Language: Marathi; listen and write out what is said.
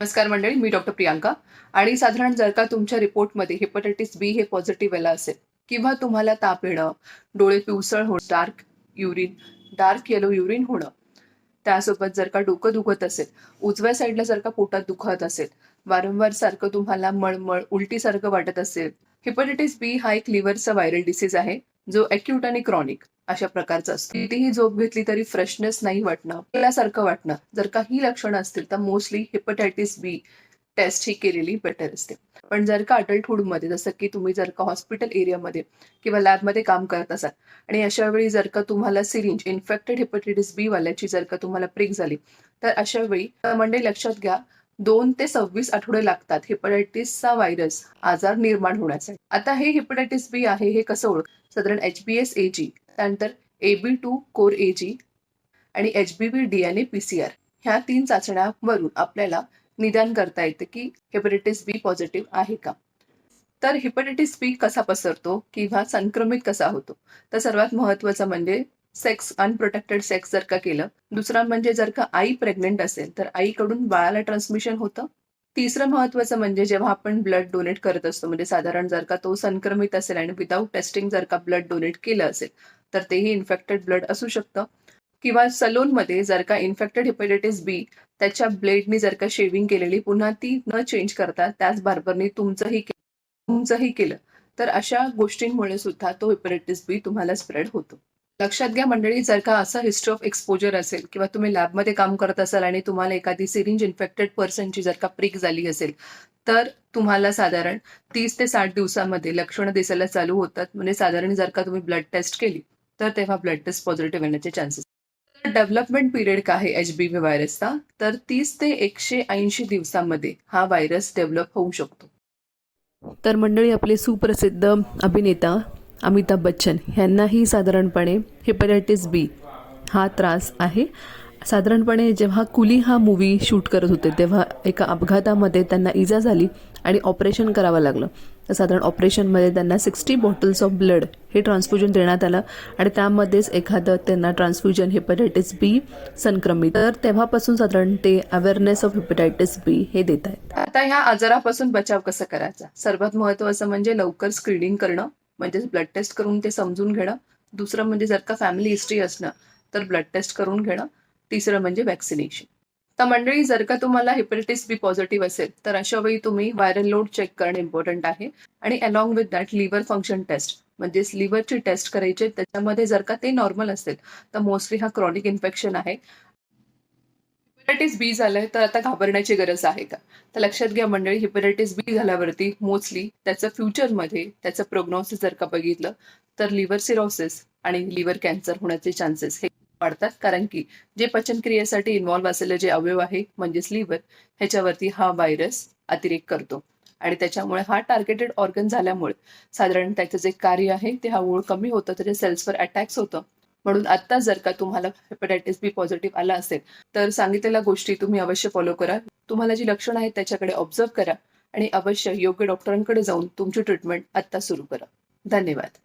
नमस्कार मंडळी मी डॉक्टर प्रियांका. आणि साधारण जर का तुमच्या रिपोर्टमध्ये हेपटायटिस बी हे पॉझिटिव्ह आलं असेल किंवा तुम्हाला ताप येणं डोळे पिवसळ होणं dark urine dark yellow urine होणं त्यासोबत जर का डोकं दुखत असेल उजव्या साईडला जर का पोटात दुखत असेल वारंवार सारखं तुम्हाला मळमळ उलटीसारखं वाटत असेल हेपटायटिस बी हा एक लिव्हरचा व्हायरल डिसीज आहे जो अॅक्यूट आणि क्रॉनिक अशा प्रकारचा असतो. कितीही झोप घेतली तरी फ्रेशनेस नाही वाटणं आपल्यासारखं वाटणं जर का ही लक्षणं असतील तर मोस्टली हेपटायटिस बी टेस्ट ही केलेली बेटर असते. पण जर का अडल्टहूडमध्ये जसं की तुम्ही जर का हॉस्पिटल एरियामध्ये किंवा लॅबमध्ये काम करत असाल आणि अशा वेळी जर का तुम्हाला सिरिंज इन्फेक्टेड हेपेटायटिस बी वाल्याची जर का तुम्हाला प्रिक झाली तर अशा वेळी म्हणजे लक्षात घ्या दोन ते सव्वीस आठवडे लागतात हेपटायटिसचा व्हायरस आजार निर्माण होण्यासाठी. आता हे हेपटायटिस बी आहे हे कसं ओळख? साधारण एच बी एस ए जी त्यानंतर A B to core A G आणि H B B D N A P C R ह्या तीन चाचण्यावरून आपल्याला निदान करता येते की हेपेटायटिस बी पॉझिटिव्ह आहे का? तर हेपटायटिस बी कसा पसरतो किंवा संक्रमित कसा होतो? तर सर्वात महत्वाचं म्हणजे सेक्स अनप्रोटेक्टेड सेक्स जर का केलं दुसरा म्हणजे जर का आई प्रेग्नेंट असेल तर आईकडून बाळाला ट्रान्समिशन होतं. तिसरं महत्वाचं म्हणजे जेव्हा आपण ब्लड डोनेट करत असतो म्हणजे साधारण जर का तो संक्रमित असेल आणि विदाऊट टेस्टिंग जर का ब्लड डोनेट केलं असेल तर तेही इन्फेक्टेड ब्लड असू शकतं. किंवा सलूनमध्ये जर का इन्फेक्टेड हिपेटायटिस बी त्याच्या ब्लेडनी जर का शेविंग केलेली पुन्हा ती न चेंज करता त्याच बार्बरनी तुमचंही तुमचंही केलं तर अशा गोष्टींमुळे सुद्धा तो हिपेटायटिस बी तुम्हाला स्प्रेड होतो. लक्षात घ्या मंडळी जर का असा हिस्ट्री ऑफ एक्सपोजर असेल किंवा तुम्ही लॅबमध्ये काम करत असाल आणि तुम्हाला एखादी सिरिंज इन्फेक्टेड पर्सनची जर का प्रिक झाली असेल तर तुम्हाला साधारण तीस ते साठ दिवसामध्ये लक्षणं दिसायला चालू होतात. म्हणजे साधारण जर का तुम्ही ब्लड टेस्ट केली तर तेव्हा ब्लड टेस्ट पॉझिटिव्ह येण्याचे चान्सेस डेव्हलपमेंट पिरियड काय आहे एच बी व्ही व्हायरसचा तर तीस ते एकशे ऐंशी दिवसांमध्ये हा व्हायरस डेव्हलप होऊ शकतो. तर मंडळी आपले सुप्रसिद्ध अभिनेता अमिताभ बच्चन यांनाही साधारणपणे हेपेटायटिस बी हा त्रास आहे. साधारणपणे जेव्हा कुली हा मूवी शूट करत होते तेव्हा एका अपघातामध्ये त्यांना इजा झाली आणि ऑपरेशन करावं लागलं. साधारण ऑपरेशनमध्ये त्यांना सिक्स्टी बॉटल्स ऑफ ब्लड हे ट्रान्सफ्युजन देण्यात आलं आणि त्यामध्येच एखादं त्यांना ट्रान्सफ्युजन हेपेटायटिस बी संक्रमित. तर तेव्हापासून साधारण ते अवेअरनेस ऑफ हेपेटायटिस बी हे देत आहेत. आता ह्या आजारापासून बचाव कसा करायचा? सर्वात महत्वाचं म्हणजे लवकर स्क्रीनिंग करणं म्हणजे ब्लड टेस्ट करून ते समजून घेणं. दुसरं म्हणजे जर का फॅमिली हिस्ट्री असणं तर ब्लड टेस्ट करून घेणं. तिसरं म्हणजे वॅक्सिनेशन तर मंडळी जर का तुम्हाला हेपॅटायटिस बी पॉझिटिव्ह असेल तर अशा वेळी तुम्ही व्हायरल लोड चेक करणे इम्पॉर्टंट आहे. आणि along with that liver function test म्हणजे लिव्हरची टेस्ट करायची त्याच्यामध्ये जर का ते नॉर्मल असेल तर मोस्टली हा क्रॉनिक इन्फेक्शन आहे. हिपेटायटिस बी झालंय तर आता घाबरण्याची गरज आहे का? तर लक्षात घ्या मंडळी हिपेटायटिस बी झाल्यावरती मोस्टली त्याचं फ्युचरमध्ये त्याचं प्रोग्नॉसिस जर का बघितलं तर लिव्हर सिरोसिस आणि लिव्हर कॅन्सर होण्याचे चान्सेस हे वाढतात कारण की जे पचनक्रियेसाठी इन्व्हॉल्व्ह असलेले जे अवयव आहे म्हणजेच लिव्हर ह्याच्यावरती हा व्हायरस अतिरेक करतो. आणि त्याच्यामुळे हा टार्गेटेड ऑर्गन झाल्यामुळे साधारण त्याचं जे कार्य आहे ते हळूहळू कमी होतं त्याच्या सेल्सवर अटॅक्स होतं. म्हणून आता जर का तुम्हाला हेपेटायटिस बी पॉझिटिव्ह आला असेल तर सांगितलेल्या गोष्टी तुम्ही अवश्य फॉलो करा. तुम्हाला जी लक्षणं आहेत त्याच्याकडे ऑब्झर्व करा आणि अवश्य योग्य डॉक्टरांकडे जाऊन तुमची ट्रीटमेंट आत्ता सुरू करा. धन्यवाद.